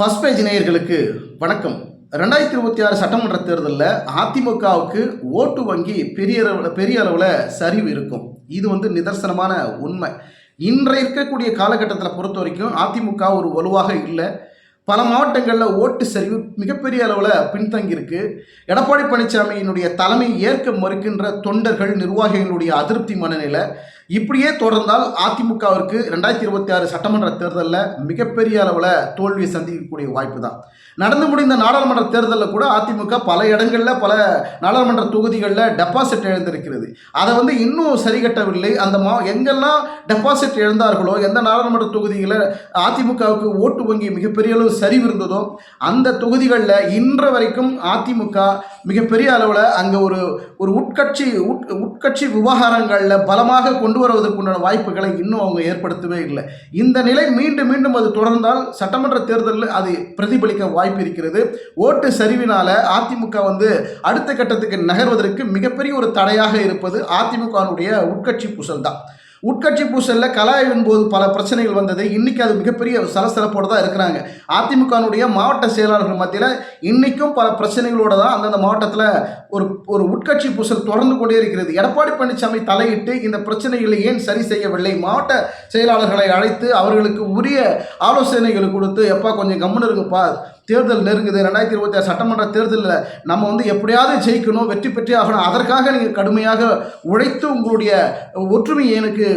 First page நேயர்களுக்கு வணக்கம். ரெண்டாயிரத்தி இருபத்தி ஆறு சட்டமன்ற தேர்தலில் அதிமுகவுக்கு ஓட்டு வங்கி பெரிய அளவில் பெரிய அளவில் சரிவு இருக்கும். இது வந்து நிதர்சனமான உண்மை. இன்றைய இருக்கக்கூடிய காலகட்டத்தில் பொறுத்த வரைக்கும் அதிமுக ஒரு வலுவாக இல்லை. பல மாவட்டங்களில் ஓட்டு சரிவு மிகப்பெரிய அளவில் பின்தங்கியிருக்கு எடப்பாடி பழனிசாமியினுடைய தலைமை ஏற்க மறுக்கின்ற தொண்டர்கள் நிர்வாகிகளுடைய அதிருப்தி மனநிலை இப்படியே தொடர்ந்தால் அதிமுகவிற்கு ரெண்டாயிரத்தி இருபத்தி ஆறு சட்டமன்ற தேர்தலில் மிகப்பெரிய அளவில் தோல்வியை சந்திக்கக்கூடிய வாய்ப்பு தான் நடந்து முடிந்த நாடாளுமன்ற தேர்தலில் கூட அதிமுக பல இடங்களில் பல நாடாளுமன்ற தொகுதிகளில் டெபாசிட் இழந்திருக்கிறது. அதை வந்து இன்னும் சரி கட்டவில்லை அந்த மா எங்கெல்லாம் டெபாசிட் இழந்தார்களோ எந்த நாடாளுமன்ற தொகுதிகளில் அதிமுகவுக்கு ஓட்டு வங்கி மிகப்பெரிய அளவு சரிவு இருந்ததோ அந்த தொகுதிகளில் இன்று வரைக்கும் அதிமுக மிகப்பெரிய அளவில் அங்கே ஒரு ஒரு உட்கட்சி உட் உட்கட்சி விவகாரங்களில் பலமாக கொண்டு வருவதற்குண்டான வாய்ப்புகளை இன்னும் அவங்க ஏற்படுத்தவே இல்லை. இந்த நிலை மீண்டும் மீண்டும் அது தொடர்ந்தால் சட்டமன்ற தேர்தலில் அது பிரதிபலிக்க வாய்ப்பு இருக்கிறது. ஓட்டு சரிவினால அதிமுக வந்து அடுத்த கட்டத்துக்கு நகர்வதற்கு மிகப்பெரிய ஒரு தடையாக இருப்பது அதிமுகவினுடைய உட்கட்சி பூசல் தான் உட்கட்சி பூசலில் கலாய்வின் போது பல பிரச்சனைகள் வந்தது. இன்றைக்கி அது மிகப்பெரிய சலசலப்போடு தான் இருக்கிறாங்க. அதிமுகனுடைய மாவட்ட செயலாளர்கள் மத்தியில் இன்றைக்கும் பல பிரச்சனைகளோடு தான் அந்தந்த மாவட்டத்தில் ஒரு ஒரு உட்கட்சி பூசல் தொடர்ந்து கொண்டே இருக்கிறது. எடப்பாடி பழனிசாமி தலையிட்டு இந்த பிரச்சனைகளை ஏன் சரி செய்யவில்லை? மாவட்ட செயலாளர்களை அழைத்து அவர்களுக்கு உரிய ஆலோசனைகளை கொடுத்து எப்பா கொஞ்சம் கம்முன்னு இருங்கப்பா. தேர்தல் நெருங்குது. ரெண்டாயிரத்தி இருபத்தி ஆறு சட்டமன்ற தேர்தலில் நம்ம வந்து எப்படியாவது ஜெயிக்கணும் வெற்றி பெற்றே ஆகணும். அதற்காக நீங்கள் கடுமையாக உழைத்து உங்களுடைய ஒற்றுமை எனக்கு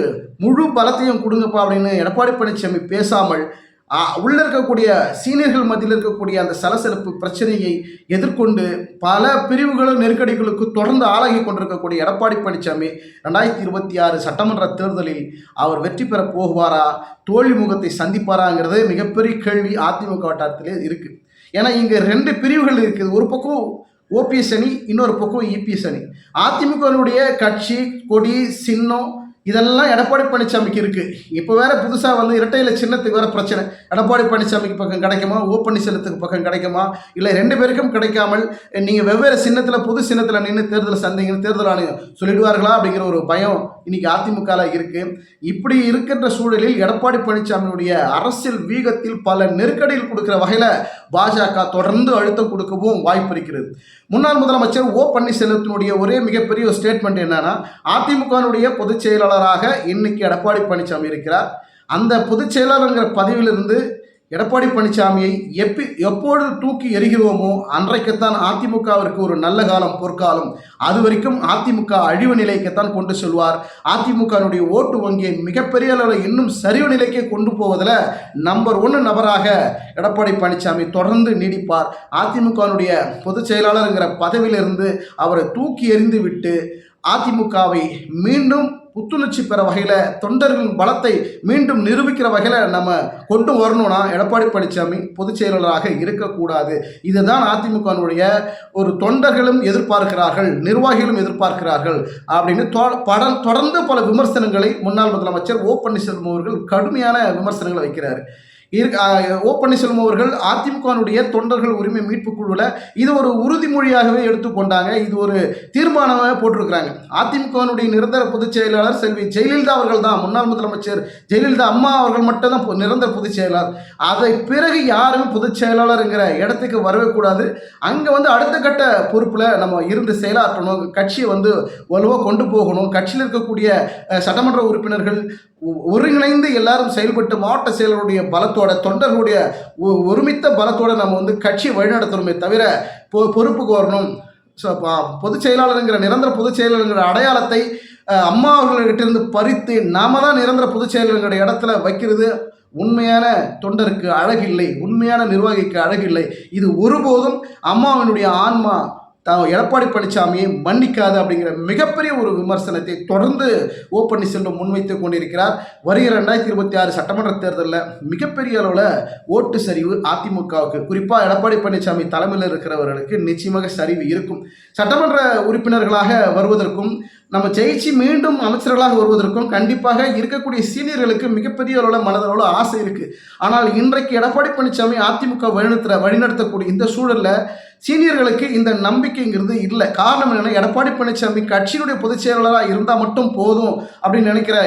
முழு பலத்தையும் கொடுங்கப்பா அப்படின்னு எடப்பாடி பழனிசாமி பேசாமல் உள்ளே உள்ள இருக்கக்கூடிய சீனியர்கள் மத்தியில் இருக்கக்கூடிய அந்த சலசலப்பு பிரச்சனையை எதிர்கொண்டு பல பிரிவுகளும் நெருக்கடிகளுக்கு தொடர்ந்து ஆளாகி கொண்டிருக்கக்கூடிய எடப்பாடி பழனிசாமி ரெண்டாயிரத்தி இருபத்தி ஆறு சட்டமன்ற தேர்தலில் அவர் வெற்றி பெற போகுவாரா தோல்வி முகத்தை சந்திப்பாராங்கிறது மிகப்பெரிய கேள்வி அதிமுக வட்டாரத்திலே இருக்குது ஏன்னா இங்கே ரெண்டு பிரிவுகள் இருக்குது. ஒரு பக்கம் ஓபிஎஸ் அணி இன்னொரு பக்கம் இபிஎஸ் அணி. அதிமுகவினுடைய கட்சி கொடி சின்னம் இதெல்லாம் எடப்பாடி பழனிசாமிக்கு இருக்குது இப்போ வேற புதுசாக வந்து இரட்டையில் சின்னத்துக்கு வேற பிரச்சனை. எடப்பாடி பழனிசாமிக்கு பக்கம் கிடைக்குமா? ஓ பன்னீர்செல்வத்துக்கு பக்கம் கிடைக்குமா? இல்லை ரெண்டு பேருக்கும் கிடைக்காமல் நீங்கள் வெவ்வேறு சின்னத்தில் புது சின்னத்தில் நின்று தேர்தல் சந்திங்கன்னு தேர்தல் ஆணையம் சொல்லிடுவார்களா அப்படிங்கிற ஒரு பயம் இன்னைக்கு அதிமுகவில் இருக்குது இப்படி இருக்கின்ற சூழலில் எடப்பாடி பழனிசாமியுடைய அரசியல் வீகத்தில் பல நெருக்கடிகள் கொடுக்குற வகையில் பாஜக தொடர்ந்து அழுத்தம் கொடுக்கவும் வாய்ப்பு இருக்கிறது. முன்னாள் முதலமைச்சர் ஓ பன்னீர்செல்வத்தினுடைய ஒரே மிகப்பெரிய ஸ்டேட்மெண்ட் என்னன்னா அதிமுகவினுடைய பொதுச் செயலாளராக இன்னைக்கு எடப்பாடி பழனிசாமி இருக்கிறார். அந்த பொதுச் செயலாளருங்கிற பதவியிலிருந்து எடப்பாடி பழனிசாமியை எப்பி எப்போது தூக்கி எறிகிறோமோ அன்றைக்குத்தான் அதிமுகவிற்கு ஒரு நல்ல காலம் பொற்காலம். அது வரைக்கும் அதிமுக அழிவு நிலைக்குத்தான் கொண்டு செல்வார். அதிமுகவினுடைய ஓட்டு வங்கியை மிகப்பெரிய அளவில் இன்னும் சரிவு நிலைக்கே கொண்டு போவதில் நம்பர் ஒன்று நபராக எடப்பாடி பழனிசாமி தொடர்ந்து நீடிப்பார். அதிமுகவினுடைய பொதுச் செயலாளருங்கிற பதவியிலிருந்து அவரை தூக்கி எறிந்து விட்டு அதிமுகவை மீண்டும் புத்துணர்ச்சி பெற வகையில் தொண்டர்களின் பலத்தை மீண்டும் நிரூபிக்கிற வகையில் நம்ம கொண்டு வரணும்னா எடப்பாடி பழனிசாமி பொதுச் செயலாளராக இருக்கக்கூடாது. இதுதான் அதிமுகவினுடைய ஒரு தொண்டர்களும் எதிர்பார்க்கிறார்கள் நிர்வாகிகளும் எதிர்பார்க்கிறார்கள் அப்படின்னு தொ- தொடர்ந்து பல விமர்சனங்களை முன்னாள் முதலமைச்சர் ஓ பன்னீர்செல்வம் அவர்கள் கடுமையான விமர்சனங்களை வைக்கிறார். ஓ பன்னீர்செல்வம் அவர்கள் அதிமுகவினுடைய தொண்டர்கள் உரிமை மீட்பு குழுவில் இது ஒரு உறுதிமொழியாகவே எடுத்துக்கொண்டாங்க இது ஒரு தீர்மானமாக போட்டிருக்கிறாங்க. அதிமுகவினுடைய நிரந்தர பொதுச் செயலாளர் செல்வி ஜெயலலிதா அவர்கள் தான் முன்னாள் முதலமைச்சர் ஜெயலலிதா அம்மா அவர்கள் மட்டும் தான் நிரந்தர பொதுச் செயலாளர். அதை பிறகு யாரும் பொதுச் செயலாளருங்கிற இடத்துக்கு வரவே கூடாது. அங்கே வந்து அடுத்த கட்ட பொறுப்பில் நம்ம இருந்து செயலாற்றணும். கட்சியை வந்து வலுவாக கொண்டு போகணும். கட்சியில் இருக்கக்கூடிய சட்டமன்ற உறுப்பினர்கள் ஒ- ஒருங்கிணைந்து எல்லாரும் செயல்பட்டு மாவட்ட செயலருடைய பலத்தோடு தொண்டர்களுடைய ஒ- ஒருமித்த பலத்தோட நம்ம வந்து கட்சியை வழிநடத்தணுமே தவிர பொ பொறுப்புக்கு வரணும் ஸோ பொதுச் செயலாளருங்கிற நிரந்தர பொதுச் செயலாளருங்கிற அடையாளத்தை அம்மா அவர்கள்கிட்ட இருந்து பறித்து நாம தான் நிரந்தர பொதுச் செயலாளருங்கிற இடத்துல வைக்கிறது உண்மையான தொண்டருக்கு அழகில்லை. உண்மையான நிர்வாகிக்கு அழகில்லை. இது ஒருபோதும் அம்மாவினுடைய ஆன்மா த எடப்பாடி பழனிசாமியை மன்னிக்காது அப்படிங்கிற மிகப்பெரிய ஒரு விமர்சனத்தை தொடர்ந்து ஓ பன்னீர்செல்வம் முன்வைத்து கொண்டிருக்கிறார். வருகிற ரெண்டாயிரத்தி இருபத்தி ஆறு சட்டமன்ற தேர்தலில் மிகப்பெரிய அளவில் ஓட்டு சரிவு அதிமுகவுக்கு. குறிப்பாக எடப்பாடி பழனிசாமி தலைமையில் இருக்கிறவர்களுக்கு நிச்சயமாக சரிவு இருக்கும். சட்டமன்ற உறுப்பினர்களாக வருவதற்கும் நம்ம ஜெயிச்சு மீண்டும் அமைச்சர்களாக வருவதற்கும் கண்டிப்பாக இருக்கக்கூடிய சீனியர்களுக்கு மிகப்பெரிய அளவில் மனதளவில் ஆசை இருக்குது ஆனால் இன்றைக்கு எடப்பாடி பழனிசாமி அதிமுக வழிநடத்த வழிநடத்தக்கூடிய இந்த சூழலில் சீனியர்களுக்கு இந்த நம்பிக்கைங்கிறது இல்லை. காரணம் என்ன எடப்பாடி பழனிசாமி கட்சியினுடைய பொதுச் செயலாளராக இருந்தால் மட்டும் போதும் அப்படின்னு நினைக்கிற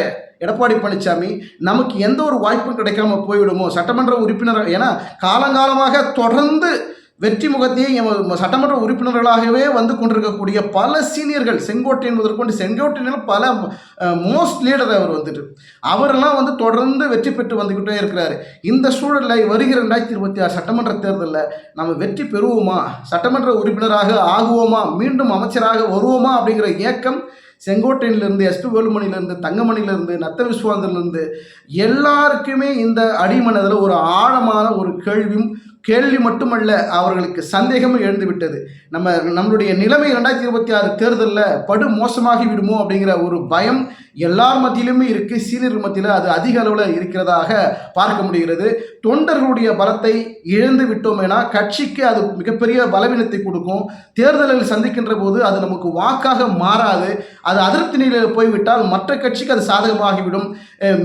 எடப்பாடி பழனிசாமி நமக்கு எந்த ஒரு வாய்ப்பும் கிடைக்காம போய்விடுமோ? சட்டமன்ற உறுப்பினர் ஏன்னா காலங்காலமாக தொடர்ந்து வெற்றி முகத்தையே எம- சட்டமன்ற உறுப்பினர்களாகவே வந்து கொண்டிருக்கக்கூடிய பல சீனியர்கள் செங்கோட்டையன் முதற்கொண்டு செங்கோட்டையனில் பல மோஸ்ட் லீடர் அவர் வந்துட்டு அவரெல்லாம் வந்து தொடர்ந்து வெற்றி பெற்று வந்துக்கிட்டே இருக்கிறார். இந்த சூழலில் வருகிற ரெண்டாயிரத்தி இருபத்தி ஆறு சட்டமன்ற தேர்தலில் நம்ம வெற்றி பெறுவோமா? சட்டமன்ற உறுப்பினராக ஆகுவோமா? மீண்டும் அமைச்சராக வருவோமா? அப்படிங்கிற ஏக்கம் செங்கோட்டையிலிருந்து எஸ்பி வேலுமணிலேருந்து தங்கமணியிலிருந்து நத்த விஸ்வாந்திலிருந்து எல்லாருக்குமே இந்த அடிமனதில் ஒரு ஆழமான ஒரு கேள்வியும் கேள்வி மட்டுமல்ல அவர்களுக்கு சந்தேகமும் எழுந்துவிட்டது. நம்ம நம்மளுடைய நிலைமை ரெண்டாயிரத்தி இருபத்தி ஆறு தேர்தலில் படு மோசமாகி விடுமோ அப்படிங்கிற ஒரு பயம் எல்லார் மத்தியிலுமே இருக்குது சீனியர் மத்தியில் அது அதிக அளவில் இருக்கிறதாக பார்க்க முடிகிறது. தொண்டர்களுடைய பலத்தை இழந்து விட்டோம் என கட்சிக்கு அது மிகப்பெரிய பலவீனத்தை கொடுக்கும். தேர்தலில் சந்திக்கின்ற போது அது நமக்கு வாக்காக மாறாது. அது அதிருப்தி நிலையில் போய்விட்டால் மற்ற கட்சிக்கு அது சாதகமாகிவிடும்.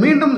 மீண்டும்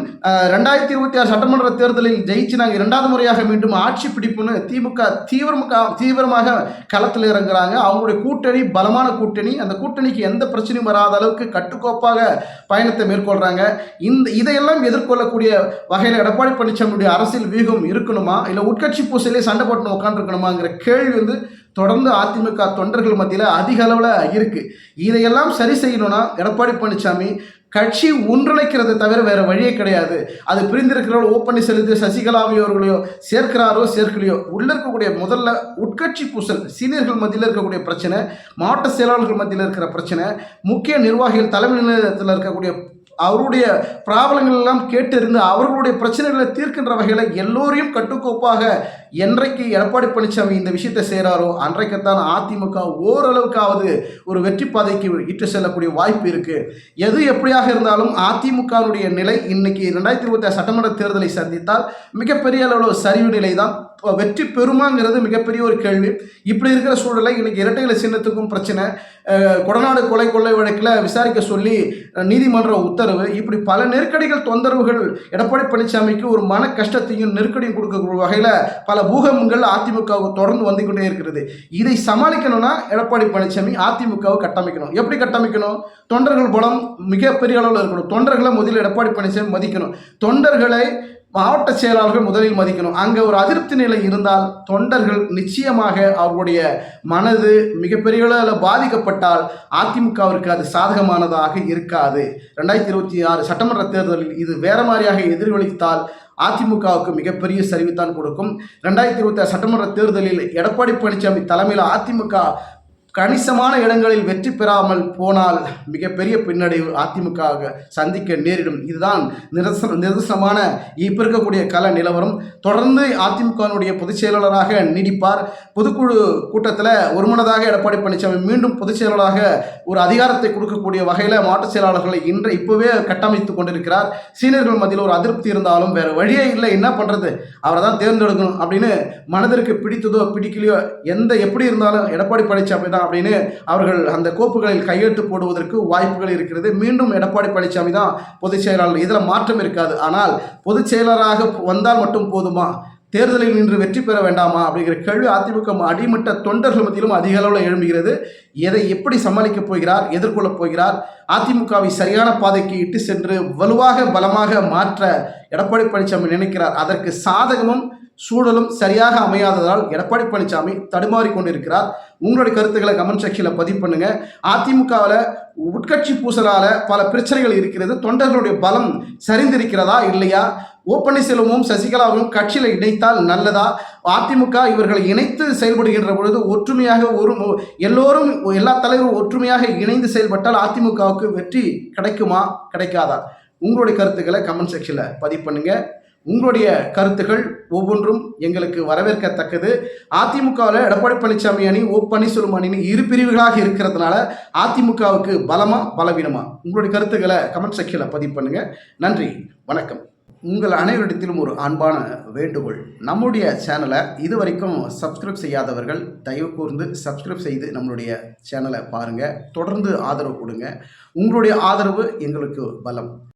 ரெண்டாயிரத்தி இருபத்தி ஆறு சட்டமன்ற தேர்தலில் ஜெயிச்சு நாங்கள் இரண்டாவது முறையாக மீண்டும் ஆட்சி பிடிப்புன்னு திமுக தீவிரமாக தீவிரமாக களத்தில் இறங்குறாங்க. அவங்களுடைய கூட்டணி பலமான கூட்டணி. அந்த கூட்டணிக்கு எந்த பிரச்சனையும் வராத அளவுக்கு கட்டுக்கோப்பாக பயணத்தை மேற்கொள்கிறாங்க இந்த இதையெல்லாம் எதிர்கொள்ளக்கூடிய வகையில் எடப்பாடி பழனிசாமியுடைய அரசியல் வியூகம் இருக்கணுமா? இல்லை உட்கட்சி பூசையிலே சண்டை போட்டு உட்காந்துருக்கணுமாங்கிற கேள்வி வந்து தொடர்ந்து அதிமுக தொண்டர்கள் மத்தியில் அதிக அளவில் இருக்குது இதையெல்லாம் சரி செய்யணும்னா எடப்பாடி பழனிசாமி கட்சி ஒன்றிணைக்கிறது தவிர வேற வழியே கிடையாது. அது பிரிந்திருக்கிறவர்கள் ஓ பன்னீர்செல்வத்தையோ சசிகலாவையோ அவர்களையோ சேர்க்கிறாரோ சேர்க்கலையோ. உள்ள இருக்கக்கூடிய முதல்ல உட்கட்சி பூசல் சீனியர்கள் மத்தியில் இருக்கக்கூடிய பிரச்சனை மாவட்ட செயலாளர்கள் மத்தியில் இருக்கிற பிரச்சனை முக்கிய நிர்வாகிகள் தலைமை நிலையத்தில் இருக்கக்கூடிய அவருடைய பிராபலங்கள் எல்லாம் கேட்டிருந்து அவர்களுடைய பிரச்சனைகளை தீர்க்கின்ற வகையில் எல்லோரையும் கட்டுக்கோப்பாக என்றைக்கு எடப்பாடி பழனிசாமி இந்த விஷயத்தை செய்கிறாரோ அன்றைக்குத்தான் அதிமுக ஓரளவுக்காவது ஒரு வெற்றி பாதைக்கு இட்டு செல்லக்கூடிய வாய்ப்பு இருக்கு. எது எப்படியாக இருந்தாலும் அதிமுகவுடைய நிலை இன்னைக்கு ரெண்டாயிரத்தி இருபத்தி சட்டமன்ற தேர்தலை சந்தித்தால் மிகப்பெரிய அளவில் சரிவு நிலை தான் வெற்றி பெறுமாங்கிறது மிகப்பெரிய ஒரு கேள்வி. இப்படி இருக்கிற சூழலை இன்னைக்கு இரட்டைகளை சின்னத்துக்கும் பிரச்சனை. கொடநாடு கொலை கொள்ளை வழக்கில் விசாரிக்க சொல்லி நீதிமன்ற உத்தரவு. இப்படி பல நெருக்கடிகள் தொந்தரவுகள் எடப்பாடி பழனிசாமிக்கு ஒரு மன கஷ்டத்தையும் நெருக்கடியும் கொடுக்கக்கூடிய வகையில் பல பூகமங்கள் அதிமுகவுக்கு தொடர்ந்து வந்து கொண்டே இருக்கிறது. இதை சமாளிக்கணும்னா எடப்பாடி பழனிசாமி அதிமுகவை கட்டமைக்கணும். எப்படி கட்டமைக்கணும்? தொண்டர்கள் பலம் மிகப்பெரிய அளவில் இருக்கணும். தொண்டர்களை முதலில் எடப்பாடி பழனிசாமி மதிக்கணும். தொண்டர்களை மாவட்ட செயலாளர்கள் முதலில் மதிக்கணும். அங்கே ஒரு அதிருப்தி நிலை இருந்தால் தொண்டர்கள் நிச்சயமாக அவர்களுடைய மனது மிகப்பெரிய அளவில் பாதிக்கப்பட்டால் அதிமுகவிற்கு அது சாதகமானதாக இருக்காது. ரெண்டாயிரத்தி இருபத்தி ஆறு சட்டமன்ற தேர்தலில் இது வேற மாதிரியாக எதிரொலித்தால் அதிமுகவுக்கு மிகப்பெரிய சரிவுத்தான் கொடுக்கும். ரெண்டாயிரத்தி இருபத்தி ஆறு சட்டமன்ற தேர்தலில் எடப்பாடி பழனிசாமி தலைமையில் அதிமுக கணிசமான இடங்களில் வெற்றி பெறாமல் போனால் மிகப்பெரிய பின்னடைவு அதிமுக சந்திக்க நேரிடும். இதுதான் நிதர்சன நிதர்சனமான இப்போ இருக்கக்கூடிய கல நிலவரம். தொடர்ந்து அதிமுகவினுடைய பொதுச் செயலாளராக நீடிப்பார். பொதுக்குழு கூட்டத்தில் ஒருமனதாக எடப்பாடி பழனிசாமி மீண்டும் பொதுச் செயலாளராக ஒரு அதிகாரத்தை கொடுக்கக்கூடிய வகையில் மாற்றுச் செயலாளர்களை இன்று இப்போவே கட்டமைத்து கொண்டிருக்கிறார். சீனியர்கள் மத்தியில் ஒரு அதிருப்தி இருந்தாலும் வேறு வழியே இல்லை. என்ன பண்ணுறது அவரை தான் தேர்ந்தெடுக்கணும் அப்படின்னு மனதிற்கு பிடித்ததோ பிடிக்கலையோ எந்த எப்படி இருந்தாலும் எடப்பாடி பழனிசாமி தான் அப்படின்னு அவர்கள் அந்த கோப்புகளில் கையெழுத்து போடுவதற்கு வாய்ப்புகள் இருக்கிறது. மீண்டும் எடப்பாடி பழனிசாமி தான் பொதுச் செயலாளர். இதில் மாற்றம் இருக்காது. ஆனால் பொதுச் செயலராக வந்தால் மட்டும் போதுமா? தேர்தலில் நின்று வெற்றி பெற வேண்டாமா? அப்படிங்கிற கேள்வி அதிமுக அடிமட்ட தொண்டர்கள் மத்தியிலும் அதிக அளவில் எழும்புகிறது. எதை எப்படி சமாளிக்கப் போகிறார்? எதிர்கொள்ளப் போகிறார்? அதிமுகவை சரியான பாதைக்கு இட்டு சென்று வலுவாக பலமாக மாற்ற எடப்பாடி பழனிசாமி நினைக்கிறார். அதற்கு சாதகமும் சூழலும் சரியாக அமையாததால் எடப்பாடி பழனிசாமி தடுமாறி கொண்டிருக்கிறார் உங்களுடைய கருத்துக்களை கமெண்ட் செக்ஷனில் பதிவு பண்ணுங்க. அதிமுகவில் உட்கட்சி பூசலால் பல பிரச்சனைகள் இருக்கிறது. தொண்டர்களுடைய பலம் சரிந்திருக்கிறதா இல்லையா? ஓ பன்னீர்செல்வமும் சசிகலாவும் கட்சியில் இணைத்தால் நல்லதா? அதிமுக இவர்களை இணைத்து செயல்படுகின்ற பொழுது ஒற்றுமையாக ஒரு எல்லோரும் எல்லா தலைவரும் ஒற்றுமையாக இணைந்து செயல்பட்டால் அதிமுகவுக்கு வெற்றி கிடைக்குமா? கிடைக்காதா? உங்களுடைய கருத்துக்களை கமெண்ட் செக்ஷனில் பதிவு பண்ணுங்கள் உங்களுடைய கருத்துக்கள் ஒவ்வொன்றும் எங்களுக்கு வரவேற்கத்தக்கது. அதிமுகவில் எடப்பாடி பழனிசாமி அணி ஓ பன்னீர்செல்வம் அணின்னு இரு பிரிவுகளாக இருக்கிறதுனால அதிமுகவுக்கு பலமா பலவீனமா? உங்களுடைய கருத்துக்களை கமெண்ட் செக்ஷனில் பதிவு பண்ணுங்க. நன்றி வணக்கம். உங்கள் அனைவரிடத்திலும் ஒரு அன்பான வேண்டுகோள். நம்முடைய சேனலை இதுவரைக்கும் சப்ஸ்கிரைப் செய்யாதவர்கள் தயவு கூர்ந்து சப்ஸ்கிரைப் செய்து நம்மளுடைய சேனலை பாருங்கள் தொடர்ந்து ஆதரவு கொடுங்க. உங்களுடைய ஆதரவு எங்களுக்கு பலம்.